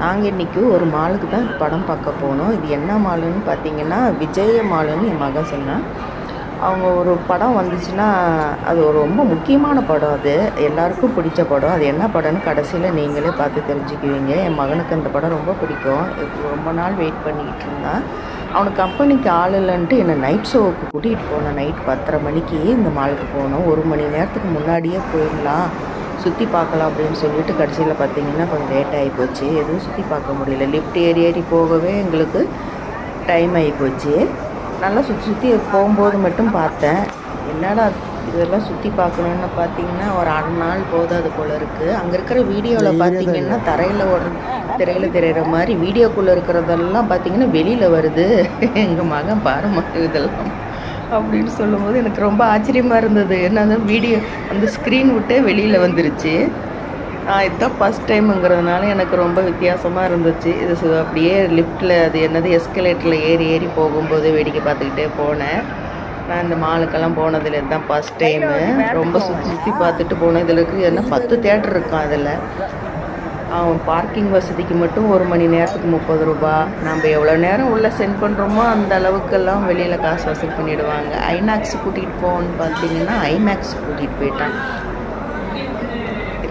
நாங்கள் இன்றைக்கி ஒரு மாலுக்கு தான் படம் பார்க்க போனோம். இது என்ன மாலுன்னு பார்த்தீங்கன்னா விஜய மாலுன்னு என் மகன் சொன்னான். அவங்க ஒரு படம் வந்துச்சுன்னா அது ஒரு ரொம்ப முக்கியமான படம் அது. எல்லாருக்கும் பிடிச்ச படம். அது என்ன படம்னு கடைசியில் நீங்களே பார்த்து தெரிஞ்சுக்குவீங்க. என் மகனுக்கு அந்த படம் ரொம்ப பிடிக்கும். ரொம்ப நாள் வெயிட் பண்ணிக்கிட்டு இருந்தான். அவனுக்கு கம்பெனிக்கு ஆள் இல்லைன்ட்டு என்னை நைட் ஷோவுக்கு கூட்டிகிட்டு போனேன். நைட் பத்தரை மணிக்கு இந்த மாலுக்கு போனோம். ஒரு மணி நேரத்துக்கு முன்னாடியே போயிடலாம். சுற்றி பார்க்கலாம் அப்படின்னு சொல்லிட்டு கடைசியில் பார்த்தீங்கன்னா கொஞ்சம் லேட் ஆகி போச்சு. எதுவும் சுற்றி பார்க்க முடியல. லிஃப்ட் ஏறி ஏறி போகவே எங்களுக்கு டைம் ஆகி போச்சு. நல்லா சுற்றி சுற்றி போகும்போது மட்டும் பார்த்தேன். என்னடா இதெல்லாம் சுற்றி பார்க்கணுன்னு பார்த்தீங்கன்னா ஒரு அரை நாள் போதாது போல் இருக்குது அங்கே இருக்கிற வீடியோவில் பார்த்தீங்கன்னா தரையில் ஒரு திரையில் தெரிகிற மாதிரி வீடியோக்குள்ளே இருக்கிறதெல்லாம் பார்த்தீங்கன்னா வெளியில் வருது. எங்கள் மகன் பாருமா இதெல்லாம். அப்படின்னு சொல்லும்போது எனக்கு ரொம்ப ஆச்சரியமாக இருந்தது. என்னது வீடியோ அந்த ஸ்க்ரீன் விட்டே வெளியில் வந்துருச்சு. நான் இதுதான் ஃபஸ்ட் டைமுங்கிறதுனால எனக்கு ரொம்ப வித்தியாசமாக இருந்துச்சு. இது அப்படியே லிஃப்ட்டில் அது என்னது எஸ்கலேட்டரில் ஏறி ஏறி போகும்போது வேடிக்கை பார்த்துக்கிட்டே போனேன். நான் இந்த மாலுக்கெல்லாம் போனதில் இதுதான் ஃபஸ்ட் டைமு ரொம்ப சுற்றி சுற்றி பார்த்துட்டு போனேன். இதில் இருக்கு என்ன பத்து தேட்டர் இருக்கும் அதில். பார்க்கிங் வசதிக்கு மட்டும் ஒரு மணி நேரத்துக்கு முப்பது ரூபா. நம்ம எவ்வளோ நேரம் உள்ளே சென்ட் பண்ணுறோமோ அந்த அளவுக்கெல்லாம் வெளியில் காசு வசூல் பண்ணிவிடுவாங்க ஐநாக்ஸ் கூட்டிகிட்டு போகணுன்னு பார்த்தீங்கன்னா ஐமேக்ஸ் கூட்டிகிட்டு போயிட்டான்.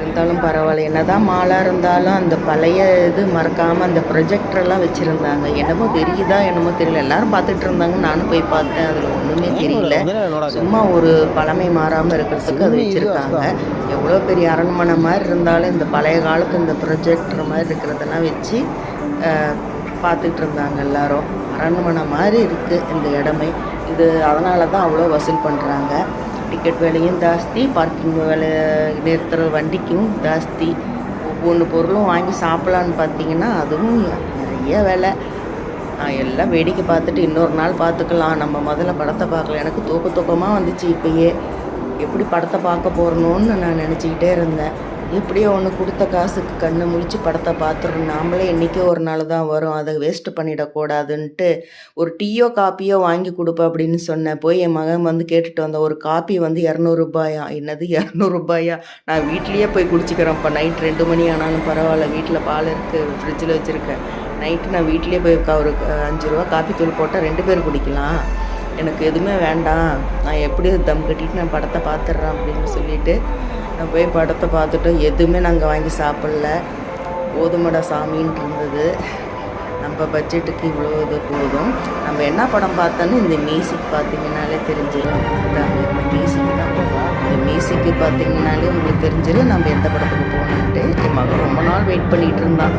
இருந்தாலும் பரவாயில்ல. என்னதான் மாலாக இருந்தாலும் அந்த பழைய இது மறக்காமல் அந்த ப்ரொஜெக்டரெல்லாம் வச்சுருந்தாங்க. என்னமோ தெரியுதா என்னமோ தெரியல. எல்லாரும் பார்த்துட்டு இருந்தாங்க. நானும் போய் பார்த்தேன். அதில் ஒன்றுமே தெரியல. சும்மா ஒரு பழமை மாறாமல் இருக்கிறதுக்கு அது வச்சுருக்காங்க. எவ்வளோ பெரிய அரண்மனை மாதிரி இருந்தாலும் இந்த பழைய காலத்து இந்த ப்ரொஜெக்டர் மாதிரி இருக்கிறதெல்லாம் வச்சு பார்த்துட்டு இருந்தாங்க எல்லாரும். அரண்மனை மாதிரி இருக்குது இந்த இடமே. இது அதனால தான் அவ்வளோ வசூல் பண்ணுறாங்க டிக்கெட் விலையும் ஜாஸ்தி பார்க்கிங் விலை நிறுத்துகிற வண்டிக்கும் ஜாஸ்தி. ஒவ்வொன்று பொருளும் வாங்கி சாப்பிட்லான்னு பார்த்தீங்கன்னா அதுவும் நிறைய விலை. நான் எல்லாம் வேடிக்கை பார்த்துட்டு இன்னொரு நாள் பார்த்துக்கலாம். நம்ம முதல்ல படத்தை பார்க்கல. எனக்கு தூக்க தூக்கமாக வந்துச்சு இப்பயே. எப்படி படத்தை பார்க்க போகிறணும்னு நான் நினச்சிக்கிட்டே இருந்தேன். எப்படியோ ஒன்று கொடுத்த காசுக்கு கண்ணை முழிச்சு படத்தை பார்த்துருவோம் நாமளே என்றைக்கோ ஒரு நாள் தான் வரும். அதை வேஸ்ட் பண்ணிடக்கூடாதுன்ட்டு ஒரு டீயோ காப்பியோ வாங்கி கொடுப்பேன் அப்படின்னு சொன்னேன் போய் என் மகன் வந்து கேட்டுட்டு வந்த ஒரு காப்பி வந்து இரநூறுபாயா என்னது இரநூறுபாயா நான் வீட்லேயே போய் குடிச்சிக்கிறேன் இப்போ. நைட் ரெண்டு மணி ஆனாலும் பரவாயில்ல. வீட்டில் பால் இருக்குது ஃப்ரிட்ஜில் வச்சுருக்கேன். நைட்டு நான் வீட்லேயே போய் ஒரு அஞ்சு ரூபா காப்பி தூள் போட்டால் ரெண்டு பேர் குடிக்கலாம். எனக்கு எதுவுமே வேண்டாம். நான் எப்படி தம் கட்டிட்டு நான் படத்தை பார்த்துட்றேன் அப்படின்னு சொல்லிட்டு நான் போய் படத்தை பார்த்துட்டு எதுவுமே நாங்கள் வாங்கி சாப்பிடல. கோதுமடை சாமின்ட்டு இருந்தது. நம்ம பட்ஜெட்டுக்கு இவ்வளோ இது போதும். நம்ம என்ன படம் பார்த்தோன்னு இந்த மியூசிக் பார்த்தீங்கன்னாலே தெரிஞ்சிடும். இதாங்க இந்த மியூசிக் தான் இந்த மியூசிக்கு பார்த்தீங்கன்னாலே உங்களுக்கு தெரிஞ்சிடும். நம்ம எந்த படத்துக்கு போகணுன்ட்டு என் மகன் ரொம்ப நாள் வெயிட் பண்ணிகிட்டு இருந்தான்.